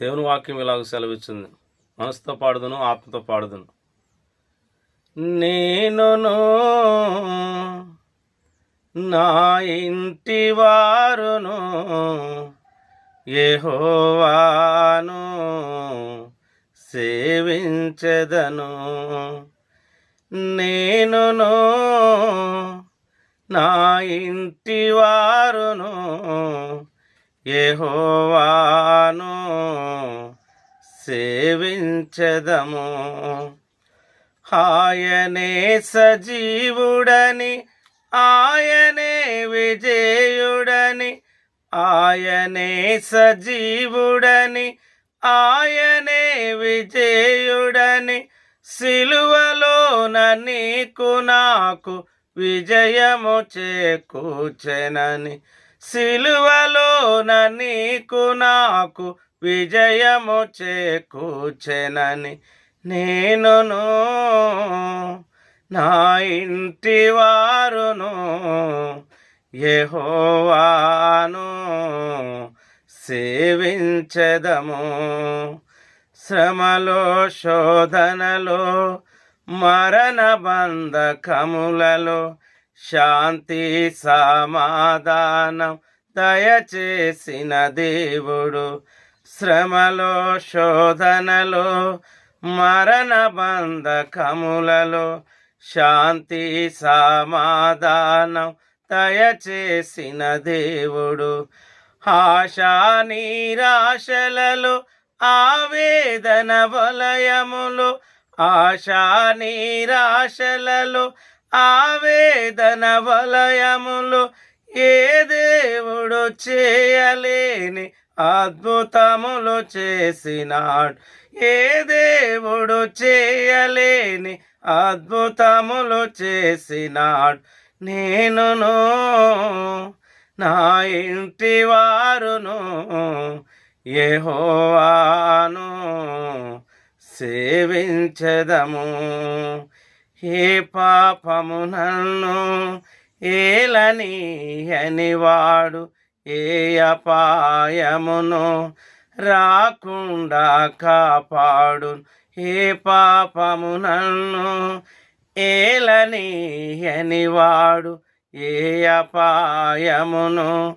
దేవుని వాక్యం ఇలాగ సెలవిచ్చింది. మనసుతో పాడుదును ఆత్మతో పాడుదును. నేనును నా ఇంటి వారును ఏహోవాను సేవించెదను. నేనును నా ఇంటి వారును యహోవాను సేవించదము. ఆయనే సజీవుడని ఆయనే విజయుడని ఆయనే సజీవుడని ఆయనే విజయుడని సిలువలోన నీకు నాకు విజయము చేకూచెనని సిలువలోన నీకు నాకు విజయము చేకూచెనని నేనును నా ఇంటి వారును యెహోవాను సేవించదము. శ్రమలో శోధనలో మరణ బంధకములలో శాంతి సమాధానం దయచేసిన దేవుడు. శ్రమలో శోధనలో మరణ బంధకములలో శాంతి సమాధానం దయచేసిన దేవుడు. ఆశా నిరాశలలో ఆవేదన వలయములు ఆశా నిరాశలలో ఆవేదన వలయములు ఏ దేవుడు చేయలేని అద్భుతములు చేసినాడు. ఏ దేవుడు చేయలేని అద్భుతములు చేసినాడు. నేనును నా ఇంటి వారును యెహోవాను సేవించదము. ఏ పాపము నన్ను ఏలని అనివాడు ఏ అపాయమును రాకుండా కాపాడు. ఏ పాపము నన్ను ఏలని అనివాడు ఏ అపాయమును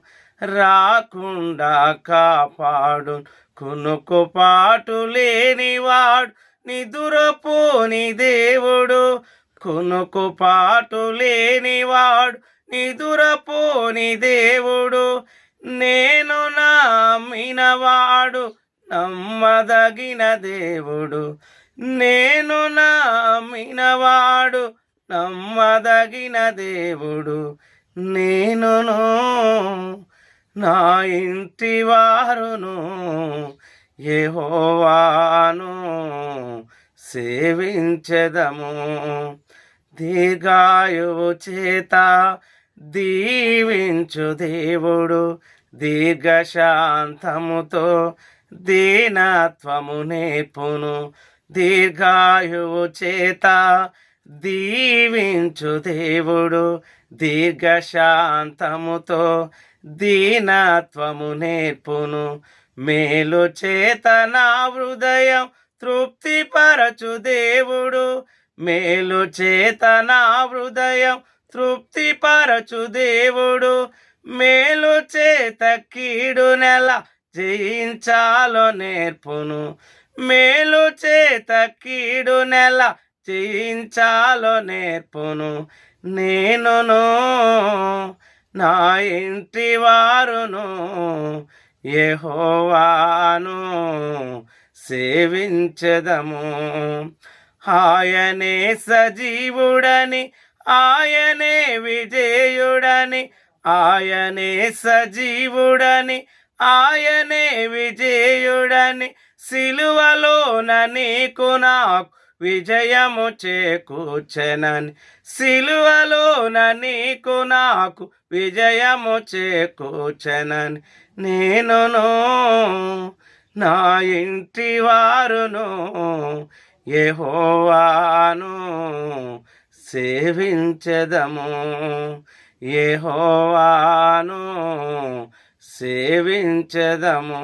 రాకుండా కాపాడు. కునుకు పాటు లేనివాడు నిదురపోని దేవుడు కునుకు పాటు లేనివాడు నిదురపోని దేవుడు. నేను నమ్మినవాడు నమ్మదగిన దేవుడు. నేను నమ్మినవాడు నమ్మదగిన దేవుడు. నేనును నా ఇంటి వారును యెహోవాను సేవించదము. దీర్ఘాయువు చేత దీవించు దేవుడు. దీర్ఘశాంతముతో దీనత్వము నేర్పును. దీర్ఘాయువు చేత దీవించు దేవుడు. దీర్ఘశాంతముతో దీనత్వము నేర్పును. మేలు చేత నా హృదయం తృప్తిపరచు దేవుడు. మేలు చేత నా హృదయం తృప్తిపరచు దేవుడు. మేలు చేత కీడు నెల జయించాలో నేర్పును. మేలు చేత కీడు నెల జయించాలో నేర్పును. నేనును నా ఇంటి వారును యెహోవాను సేవించదము. ఆయనే సజీవుడని ఆయనే విజయుడని ఆయనే సజీవుడని ఆయనే విజయుడని సిలువలోన నీకు నాకు విజయము చేకూర్చెనని సిలువలోన నీకు నాకు విజయము చేకూర్చెనని. నేనును నా ఇంటి వారును ఏహోవాను సేవించదము. ఏహోవాను సేవించదము.